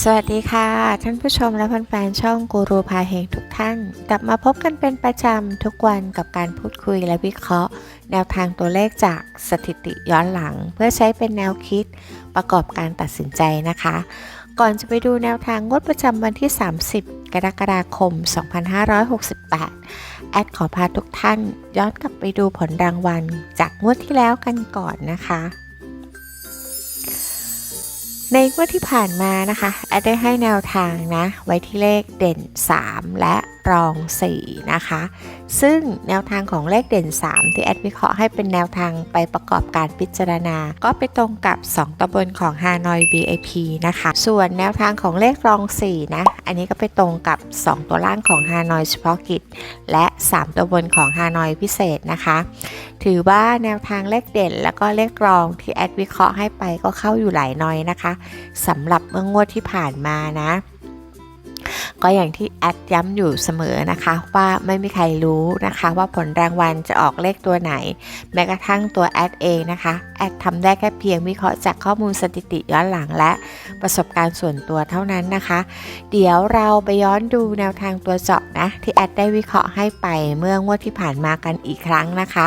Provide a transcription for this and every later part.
สวัสดีค่ะ ท่านผู้ชมและแฟนๆช่องกูรูพาเฮงทุกท่าน กลับมาพบกันเป็นประจำทุกวันกับการพูดคุยและวิเคราะห์ แนวทางตัวเลขจากสถิติย้อนหลัง เพื่อใช้เป็นแนวคิดประกอบการตัดสินใจนะคะ ก่อนจะไปดูแนวทางงวดประจำวันที่ 30 กรกฎาคม 2568 แอดขอพาทุกท่านย้อนกลับไปดูผลรางวัลจากงวดที่แล้วกันก่อนนะคะ ในงวดที่ผ่านมานะคะแอดได้ให้แนวทางนะ ไว้ที่เลขเด่น 3 และ รอง 4 นะคะ ซึ่งแนวทางของเลขเด่น 3 ที่แอดวิเคราะห์ให้เป็นแนวทางไปประกอบการพิจารณา ก็ไปตรงกับ 2ตำบลของ Hanoi VIP นะคะ ส่วนแนวทางของเลขรอง 4 นะ อันนี้ก็ไปตรงกับ 2 ตัวล่างของ Hanoi เฉพาะกิจ และ 3 ตัวบนของ Hanoi พิเศษนะคะ ถือว่าแนวทางเลขเด่น แล้วก็เลขรองที่แอดวิเคราะห์ให้ไปก็เข้าอยู่หลายน้อยนะคะสำหรับเมื่องวดที่ผ่านมานะ ก็อย่างที่แอดย้ำอยู่เสมอนะคะว่าไม่มีใครรู้นะคะว่าผลรางวัลจะออกเลขตัวไหน แม้กระทั่งตัวแอดเองนะคะแอดทำได้แค่เพียงวิเคราะห์จากข้อมูลสถิติย้อนหลังและประสบการณ์ส่วนตัวเท่านั้นนะคะ เดี๋ยวเราไปย้อนดูแนวทางตัวเจาะนะที่แอดได้วิเคราะห์ให้ไปเมื่องวดที่ผ่านมากันอีกครั้งนะคะ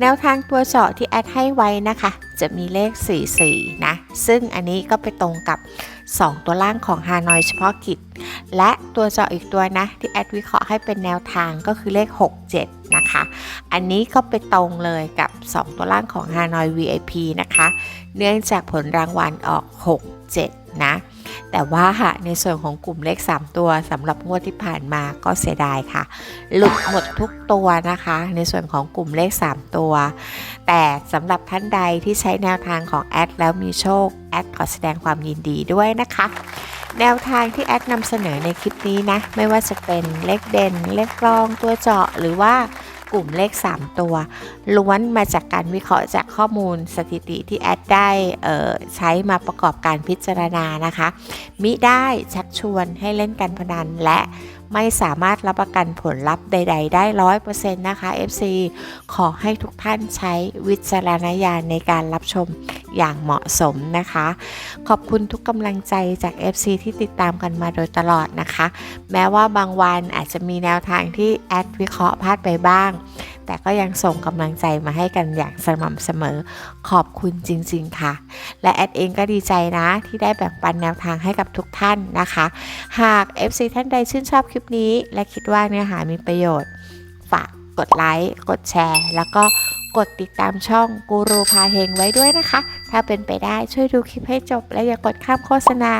แนวทางตัวเจาะที่แอดให้ไว้นะคะ จะมีเลข 44 นะ ซึ่งอันนี้ก็ไปตรงกับ 2 ตัวล่างของฮานอยเฉพาะกิจ และตัวเจาะอีกตัวนะ ที่แอดวิเคราะห์ให้เป็นแนวทางก็คือเลข 67 นะคะ อันนี้ก็ไปตรงเลยกับ 2 ตัวล่างของฮานอย VIP นะคะ เนื่องจากผลรางวัลออก 6 7 นะ แต่ว่าในส่วนของกลุ่มเลข 3 ตัวสำหรับงวดที่ผ่านมาก็เสียดายค่ะ หลุดหมดทุกตัวนะคะ ในส่วนของกลุ่มเลข 3 ตัว แต่สำหรับท่านใดที่ใช้แนวทางของแอดแล้วมีโชค แอดขอแสดงความยินดีด้วยนะคะแนวทางที่แอดนำเสนอในคลิปนี้นะ ไม่ว่าจะเป็นเลขเด่น เลขรองตัวเจาะหรือว่า กลุ่มเลข 3 ตัว ล้วนมาจากการวิเคราะห์จากข้อมูลสถิติที่แอดได้ใช้มาประกอบการพิจารณานะคะ มิได้ชักชวนให้เล่นการพนันและไม่สามารถรับประกันผลลัพธ์ใด ๆ ได้ร้อยเปอร์เซ็นต์นะคะ FC ขอให้ทุกท่านใช้วิจารณญาณในการรับชมอย่างเหมาะสมนะคะ ขอบคุณทุกกำลังใจจาก FC ที่ติดตามกันมาโดยตลอดนะคะ แม้ว่าบางวันอาจจะมีแนวทางที่แอดวิเคราะห์พลาดไปบ้างแต่ก็ยังส่งกำลังใจมาให้กันอย่างสม่ำเสมอขอบคุณจริง ๆ ค่ะ และแอดเองก็ดีใจนะที่ได้แบ่งปันแนวทางให้กับทุกท่านนะคะ หาก FC ท่านใดชื่นชอบคลิปนี้ และคิดว่าเนื้อหามีประโยชน์ ฝากกดไลค์กดแชร์ แล้วก็กดติดตามช่องกูรูพาเฮงไว้ด้วยนะคะ ถ้าเป็นไปได้ช่วยดูคลิปให้จบและอย่ากกดข้ามโฆษณา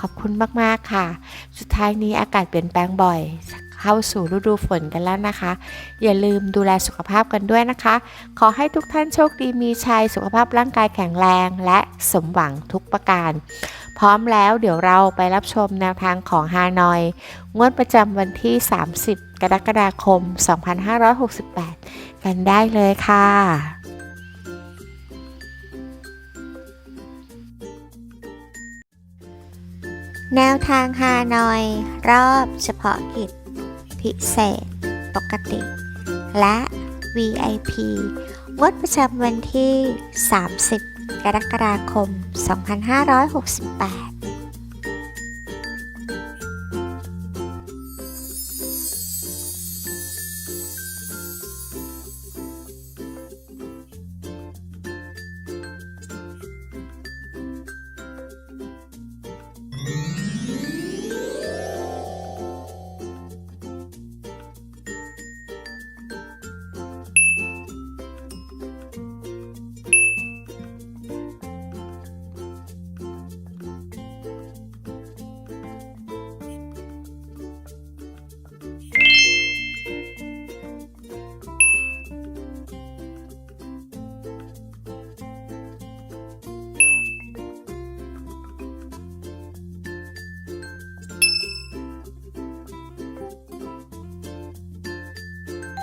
ขอบคุณมาก ๆ ค่ะ สุดท้ายนี้อากาศเปลี่ยนแปลงบ่อย เข้าสู่ฤดูฝนกันแล้วนะคะ อย่าลืมดูแลสุขภาพกันด้วยนะคะ ขอให้ทุกท่านโชคดีมีชัยสุขภาพร่างกายแข็งแรงและสมหวังทุกประการ พร้อมแล้วเดี๋ยวเราไปรับชมแนวทางของฮานอย งวดประจำวันที่ 30 กรกฎาคม 2568 กันได้เลยค่ะแนวทางฮานอย รอบเฉพาะกิจ พิเศษ ปกติ และ VIP งดประจำวันที่ 30 กรกฎาคม 2568